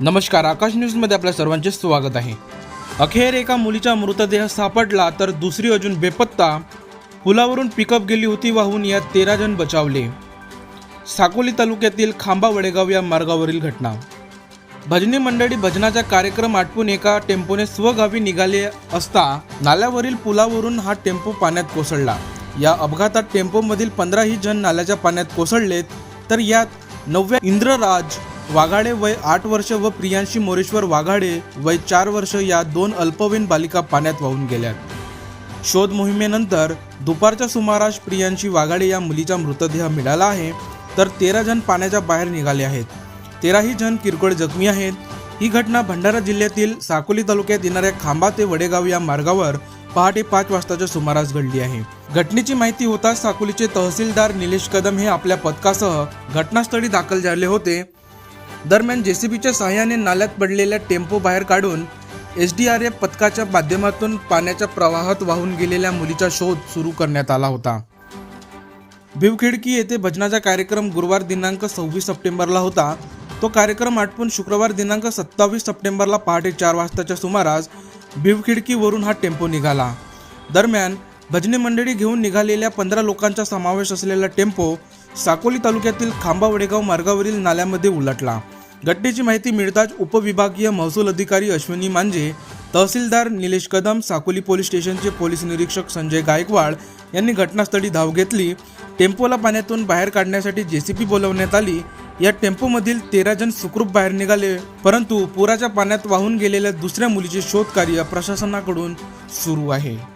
नमस्कार आकाश न्यूजमध्ये आपल्या सर्वांचे स्वागत आहे. अखेर एका मुलीचा मृतदेह सापडला तर दुसरी अजून बेपत्ता. पुलावरून पिकअप गेली होती वाहून यात तेरा जण बचावले. साकोली तालुक्यातील खांबा वडेगाव या मार्गावरील घटना. भजनी मंडळी भजनाचा कार्यक्रम आटपून एका टेम्पोने स्वगावी निघाले असता नाल्यावरील पुलावरून हा टेम्पो पाण्यात कोसळला. या अपघातात टेम्पोमधील पंधराही जण नाल्याच्या पाण्यात कोसळलेत तर यात नवव्या इंद्रराज वाघाडे वय आठ वर्ष व प्रियांशी मोरेश्वर वाघाडे वय चार वर्ष या दोन अल्पवयीन बालिका पाण्यात वाहून गेल्यात. शोध मोहिमेनंतर दुपारच्या सुमारास प्रियांशी वाघाडे या मुलीचा मृतदेह मिळाला आहे तर तेरा जण पाण्याच्या बाहेर निघाले आहेत. तेराही जण किरकोळ जखमी आहेत. ही घटना भंडारा जिल्ह्यातील साकोली तालुक्यात येणाऱ्या खांबा ते वडेगाव या मार्गावर पहाटे पाच वाजताच्या सुमारास घडली आहे. घटनेची माहिती होताच साकोलीचे तहसीलदार निलेश कदम हे आपल्या पथकासह घटनास्थळी दाखल झाले होते. दरम्यान जेसीबीच्या सहाय्याने नाल्यात पडलेल्या टेम्पो बाहेर काढून एस डी आर एफ पथकाच्या माध्यमातून पाण्याच्या प्रवाहात वाहून गेलेल्या मुलीचा शोध सुरू करण्यात आला होता. भिवखिडकी येथे भजनाचा कार्यक्रम गुरुवार दिनांक सव्वीस सप्टेंबरला होता. तो कार्यक्रम आटपून शुक्रवार दिनांक सत्तावीस सप्टेंबरला पहाटे चार वाजताच्या सुमारास भिवखिडकीवरून हा टेम्पो निघाला. दरम्यान भजनी मंडळी घेऊन निघालेल्या पंधरा लोकांचा समावेश असलेला टेम्पो साकोली तालुक्यातील खांबा वडेगाव मार्गावरील नाल्यामध्ये उलटला. घटनेची माहिती मिळताच उपविभागीय महसूल अधिकारी अश्विनी मांजे तहसीलदार निलेश कदम साकोली पोलीस स्टेशनचे पोलीस निरीक्षक संजय गायकवाड यांनी घटनास्थळी धाव घेतली. टेम्पोला पाण्यातून बाहेर काढण्यासाठी जेसीबी बोलवण्यात आली. या टेम्पोमधील तेरा जण सुखरूप बाहेर निघाले परंतु पुराच्या पाण्यात वाहून गेलेल्या दुसऱ्या मुलीचे शोध कार्य प्रशासनाकडून सुरू आहे.